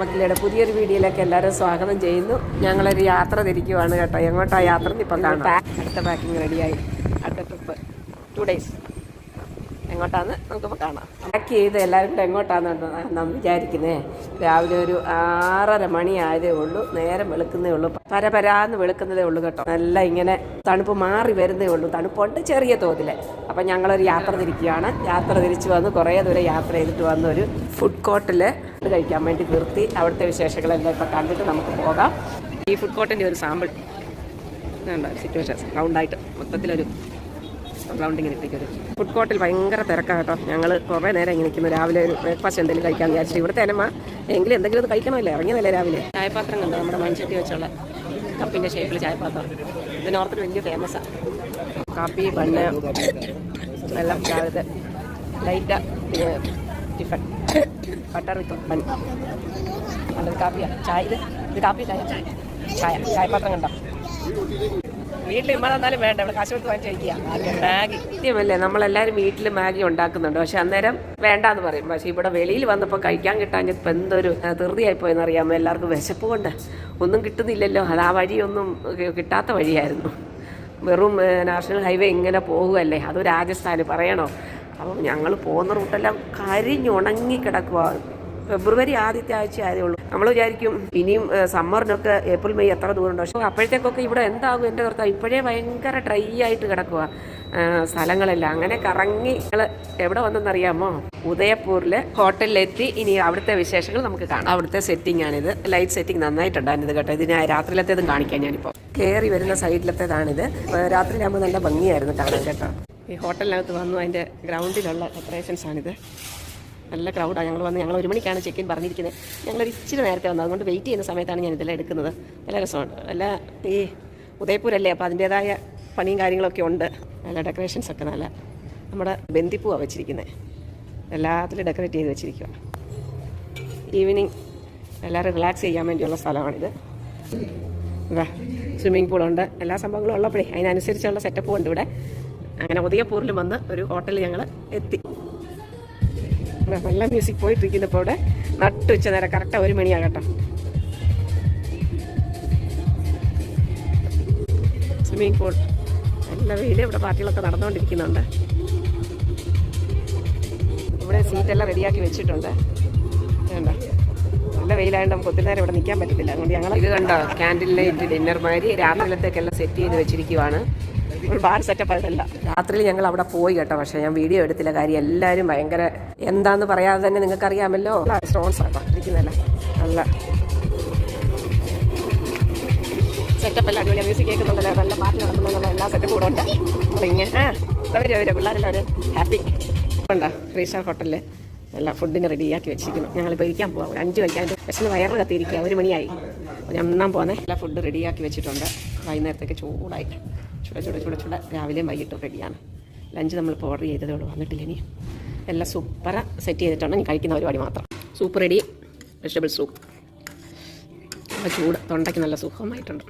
മക്കളുടെ പുതിയൊരു വീഡിയോയിലേക്ക് എല്ലാവരും സ്വാഗതം ചെയ്യുന്നു. ഞങ്ങളൊരു യാത്ര തിരിക്കുവാണ് കേട്ടോ. എങ്ങോട്ടാ യാത്ര? ഇപ്പം കാണാം. അടുത്ത പാക്കിംഗ് റെഡിയായി അടുത്ത ട്രിപ്പ് ടു ഡേയ്സ് എങ്ങോട്ടാന്ന് നമുക്കിപ്പോൾ കാണാം. പാക്ക് ചെയ്ത് എല്ലാവരും കൂടെ എങ്ങോട്ടാന്ന് നാം വിചാരിക്കുന്നേ. രാവിലെ ഒരു ആറര മണി ആയതേ ഉള്ളൂ. നേരം വെളുക്കുന്നേ ഉള്ളൂ. പരപരാന്ന് വെളുക്കുന്നതേ ഉള്ളൂ കേട്ടോ. നല്ല ഇങ്ങനെ തണുപ്പ് മാറി വരുന്നേ ഉള്ളൂ. തണുപ്പുണ്ട് ചെറിയ തോതിൽ അപ്പം ഞങ്ങളൊരു യാത്ര തിരിക്കുകയാണ്. യാത്ര തിരിച്ചു വന്ന് കുറേ ദൂരെ യാത്ര ചെയ്തിട്ട് വന്ന ഒരു ഫുഡ് കോർട്ടിൽ കഴിക്കാൻ വേണ്ടി നിർത്തി. അവിടുത്തെ വിശേഷങ്ങളെല്ലാം ഇപ്പം കണ്ടിട്ട് നമുക്ക് പോകാം. ഈ ഫുഡ് കോർട്ടിന്റെ ഒരു സാമ്പിൾ സിറ്റുവേഷൻ റൗണ്ടായിട്ട് മൊത്തത്തിലൊരു റൗണ്ട് ഇങ്ങനെ ഫുഡ് കോർട്ടിൽ ഭയങ്കര തിരക്കാണ് കേട്ടോ. ഞങ്ങൾ കുറേ നേരം ഇങ്ങനെ നിൽക്കുന്നു രാവിലെ ഒരു ബ്രേക്ക്ഫാസ്റ്റ് എന്തെങ്കിലും കഴിക്കാൻ വിചാരിച്ചു ഇവിടുത്തെ അനമ്മ എങ്കിലും എന്തെങ്കിലും ഒന്ന് കഴിക്കണമല്ലേ? ഇറങ്ങിയതല്ലേ രാവിലെ? ചായപാത്രം കണ്ടോ? നമ്മുടെ മൺചട്ടി വെച്ചുള്ള കപ്പിന്റെ ഷേപ്പിൽ ചായപാത്രം. ഇത് നോർത്തിൽ വലിയ ഫേമസാണ് കാപ്പി ബണ്ണ് വെള്ളം രാവിലത്തെ light tiffin butter with bun നല്ലത് കാപ്പിയാണ് ചായ ഇത്? ഇത് കാപ്പി ചായ? ചായ. ചായപാത്രം കണ്ടോ? വീട്ടിൽ ഇമ്മ തന്നാലും വേണ്ട ഇവിടെ കാശ് കൊടുത്ത് വാങ്ങിച്ച് മാഗി. സത്യമല്ലേ നമ്മളെല്ലാവരും വീട്ടിൽ മാഗി ഉണ്ടാക്കുന്നുണ്ട്. പക്ഷെ അന്നേരം വേണ്ടാന്ന് പറയും. പക്ഷെ ഇവിടെ വെളിയിൽ വന്നപ്പോൾ കഴിക്കാൻ കിട്ടാഞ്ഞപ്പോൾ എന്തൊരു ധൃതിയായി പോയെന്നറിയാമോ? എല്ലാവർക്കും വിശപ്പ് കൊണ്ട് ഒന്നും കിട്ടുന്നില്ലല്ലോ. അത് ആ വഴിയൊന്നും കിട്ടാത്ത വഴിയായിരുന്നു. വെറും നാഷണൽ ഹൈവേ ഇങ്ങനെ പോകുമല്ലേ അത് രാജസ്ഥാന് പറയണോ? അപ്പം ഞങ്ങൾ പോകുന്ന റൂട്ടെല്ലാം കരിഞ്ഞുണങ്ങി കിടക്കുക ഫെബ്രുവരി ആദ്യത്തെ ആഴ്ച ആയതേ ഉള്ളൂ. നമ്മൾ വിചാരിക്കും ഇനിയും സമ്മറിനൊക്കെ ഏപ്രിൽ മെയ് എത്ര ദൂരം ഉണ്ട് പക്ഷേ അപ്പോഴത്തേക്കൊക്കെ ഇവിടെ എന്താകും എന്റെ ഭർത്താവ് ഇപ്പോഴേ ഭയങ്കര ഡ്രൈ ആയിട്ട് കിടക്കുക സ്ഥലങ്ങളെല്ലാം. അങ്ങനെ കറങ്ങി ഞങ്ങൾ എവിടെ വന്നെന്നറിയാമോ ഉദയപൂരിൽ ഹോട്ടലിലെത്തി. ഇനി അവിടുത്തെ വിശേഷങ്ങൾ നമുക്ക് കാണാം. അവിടുത്തെ സെറ്റിംഗ് ആണിത്. ലൈറ്റ് സെറ്റിംഗ് നന്നായിട്ടുണ്ടായിരുന്നത് കേട്ടോ. ഇതിന് രാത്രിയിലത്തേതും കാണിക്കാം ഞാനിപ്പോൾ കയറി വരുന്ന സൈഡിലത്തേതാണിത്. രാത്രിയിലാകുമ്പോൾ നല്ല ഭംഗിയായിരുന്നു കാണാൻ കേട്ടോ. ഈ ഹോട്ടലിനകത്ത് വന്നു അതിന്റെ ഗ്രൗണ്ടിലുള്ള ഡെക്കറേഷൻസ് ആണിത്. നല്ല ക്രൗഡാണ് ഞങ്ങൾ വന്ന് ഞങ്ങൾ ഒരു മണിക്കാണ് ചെക്ക് ഇൻ പറഞ്ഞിരിക്കുന്നത് ഞങ്ങളൊരു ഇച്ചിരി നേരത്തെ വന്നത് അതുകൊണ്ട് വെയിറ്റ് ചെയ്യുന്ന സമയത്താണ് ഞാൻ ഇതെല്ലാം എടുക്കുന്നത്. നല്ല രസമുണ്ട്. നല്ല ഈ ഉദയപൂരല്ലേ? അപ്പോൾ അതിന്റേതായ പണിയും കാര്യങ്ങളൊക്കെ ഉണ്ട്. നല്ല ഡെക്കറേഷൻസ് ഒക്കെ നല്ല നമ്മുടെ ബന്ദിപ്പൂവാണ് വെച്ചിരിക്കുന്നത് എല്ലാത്തിലും ഡെക്കറേറ്റ് ചെയ്ത് വെച്ചിരിക്കുക ഈവനിങ് എല്ലാവരും റിലാക്സ് ചെയ്യാൻ വേണ്ടിയുള്ള സ്ഥലമാണിത്. ഇതാ സ്വിമ്മിംഗ് പൂളുണ്ട് എല്ലാ സംഭവങ്ങളും ഉള്ളപ്പോഴേ അതിനനുസരിച്ചുള്ള സെറ്റപ്പും ഉണ്ട് ഇവിടെ. അങ്ങനെ ഉദയപൂരിൽ വന്ന് ഒരു ഹോട്ടലിൽ ഞങ്ങൾ എത്തി. നല്ല മ്യൂസിക് പോയിട്ടിരിക്കുന്നപ്പോൾ ഇവിടെ നട്ടുച്ച നേരം കറക്റ്റാണ് ഒരു മണിയാകട്ടോ സ്വിമ്മിംഗ് പൂൾ നല്ല വെയിൽ ഇവിടെ പാർട്ടികളൊക്കെ നടന്നുകൊണ്ടിരിക്കുന്നുണ്ട് ഇവിടെ സീറ്റെല്ലാം റെഡിയാക്കി വെച്ചിട്ടുണ്ട്. നല്ല വെയിലായതുകൊണ്ട് നമുക്ക് ഒത്തിരി നേരം ഇവിടെ നിൽക്കാൻ പറ്റത്തില്ല. അതുകൊണ്ട് ഞങ്ങൾ ഇത് കണ്ടോ? ക്യാൻഡിൽ ലൈറ്റ് ഡിന്നർ മാതിരി രാത്രിയിലത്തേക്കെല്ലാം സെറ്റ് ചെയ്ത് വെച്ചിരിക്കുവാണ്. ഒരു ബാർ സെറ്റപ്പ് ആയിട്ടല്ല രാത്രിയിൽ ഞങ്ങൾ അവിടെ പോയി കേട്ടോ പക്ഷേ ഞാൻ വീഡിയോ എടുത്തില്ല. കാര്യം എല്ലാവരും ഭയങ്കര എന്താന്ന് പറയാതെ തന്നെ നിങ്ങൾക്ക് അറിയാമല്ലോ സ്റ്റോൺസ് ആട്ടോ ഇരിക്കുന്നതല്ല. നല്ല സെറ്റപ്പ് എല്ലാം അടിപൊളിയാണ് മ്യൂസിക് കേൾക്കുന്നുണ്ടല്ലോ നല്ല പാട്ട് നടക്കുന്നുള്ള എല്ലാ സെറ്റപ്പും കൂടെ ഉണ്ട്. അപ്പോൾ ഇങ്ങനെ അവർ അവർ പിള്ളേരെല്ലാവരും ഹാപ്പി ഉണ്ടോ ത്രീ സ്റ്റാർ ഹോട്ടലിൽ എല്ലാം ഫുഡിന് റെഡിയാക്കി വെച്ചിരിക്കുന്നു. ഞങ്ങളിപ്പോൾ ഇരിക്കാൻ പോവാം. ഒരു അഞ്ച് വയ്ക്കാൻ വിശന്ന് വയറ് കത്തിയിരിക്കുക ഒരു മണിയായി. അപ്പോൾ ഞാൻ ഒന്നാം പോകുന്നത് എല്ലാ ഫുഡ് റെഡിയാക്കി വെച്ചിട്ടുണ്ട്. വൈകുന്നേരത്തേക്ക് ചൂടായിട്ട് ചൂട ചൂട ചൂട ചൂട രാവിലെയും വൈകിട്ടും റെഡിയാണ് ലഞ്ച് നമ്മളിപ്പോൾ ഓർഡർ ചെയ്തതേ ഉള്ളൂ. വന്നിട്ടില്ല ഇനി. എല്ലാം സൂപ്പറ സെറ്റ് ചെയ്തിട്ടുണ്ട് ഇനി കഴിക്കുന്ന പരിപാടി മാത്രം. സൂപ്പ് റെഡി വെജിറ്റബിൾ സൂപ്പ് നല്ല ചൂട്. തൊണ്ടയ്ക്ക് നല്ല സുഖമായിട്ടുണ്ട്.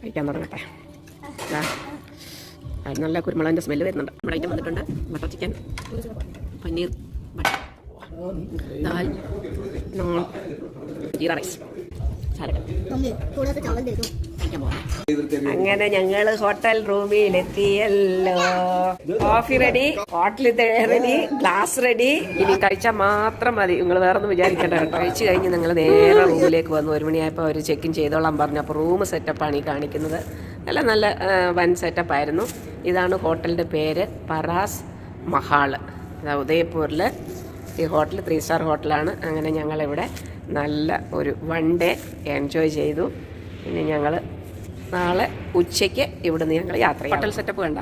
കഴിക്കാൻ തുടങ്ങട്ടെ. നല്ല കുരുമുളകിന്റെ സ്മെല്ല് വരുന്നുണ്ട്. നമ്മുടെ ഐറ്റം വന്നിട്ടുണ്ട്. Butter chicken paneer butter dal. Naan jeera rice അങ്ങനെ ഞങ്ങൾ ഹോട്ടൽ റൂമിൽ എത്തിയല്ലോ കോഫി റെഡി ഹോട്ടലിൽ റെഡി ഗ്ലാസ് റെഡി. ഇനി കഴിച്ചാൽ മാത്രം മതി. നിങ്ങൾ വേറെ ഒന്നും വിചാരിക്കേണ്ട കേട്ടോ. കഴിച്ചു കഴിഞ്ഞ് നിങ്ങൾ നേരെ റൂമിലേക്ക് വന്നു. ഒരു മണിയായപ്പോൾ അവർ ചെക്ക് ഇൻ ചെയ്തോളാൻ പറഞ്ഞു അപ്പോൾ റൂം സെറ്റപ്പാണ് ഈ കാണിക്കുന്നത്. നല്ല നല്ല വൻ സെറ്റപ്പായിരുന്നു ഇതാണ് ഹോട്ടലിന്റെ പേര് പറാസ് മഹാൾ. ഉദയപൂരിൽ ഈ ഹോട്ടൽ ത്രീ സ്റ്റാർ ഹോട്ടലാണ്. അങ്ങനെ ഞങ്ങളിവിടെ നല്ല ഒരു വൺ ഡേ എൻജോയ് ചെയ്തു. ഇനി ഞങ്ങൾ നാളെ ഉച്ചയ്ക്ക് ഇവിടുന്ന് ഞങ്ങൾ യാത്ര ഹോട്ടൽ സെറ്റപ്പ് കണ്ട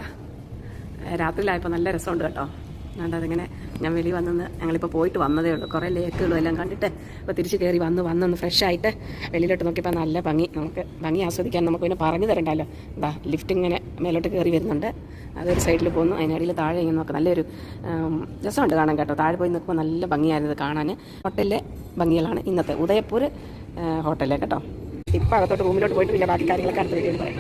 രാത്രിയിലായപ്പോൾ നല്ല രസമുണ്ട് കേട്ടോ. അതുകൊണ്ട് അതിങ്ങനെ ഞാൻ വെളി വന്നെന്ന് ഞങ്ങളിപ്പോൾ പോയിട്ട് വന്നതേ ഉള്ളൂ. കുറേ ലേക്കുകളും എല്ലാം കണ്ടിട്ട് ഇപ്പോൾ തിരിച്ച് കയറി വന്ന് വന്നൊന്ന് ഫ്രഷായിട്ട് വെളിയിലോട്ട് നോക്കിയപ്പോൾ നല്ല ഭംഗി. നമുക്ക് ഭംഗി ആസ്വദിക്കാൻ നമുക്ക് പിന്നെ പറഞ്ഞു തരണ്ടല്ലോ. എന്താ ലിഫ്റ്റ് ഇങ്ങനെ മേലോട്ട് കയറി വരുന്നുണ്ട്. അതൊരു സൈഡിൽ പോകുന്നു അതിനിടയിൽ താഴെ ഇങ്ങനെ നോക്കാം. നല്ലൊരു രസമുണ്ട് കാണാൻ കേട്ടോ. താഴെ പോയി നിൽക്കുമ്പോൾ നല്ല ഭംഗിയായിരുന്നു കാണാൻ ഹോട്ടലിലെ ഭംഗികളാണ് ഇന്നത്തെ. ഉദയപൂർ ഹോട്ടലിലെ കേട്ടോ. ഇപ്പോൾ അകത്തോട്ട് റൂമിലോട്ട് പോയിട്ട് പിന്നെ ബാക്കി കാര്യങ്ങളൊക്കെ അടുത്ത് വീഡിയോയിൽ പറയാം.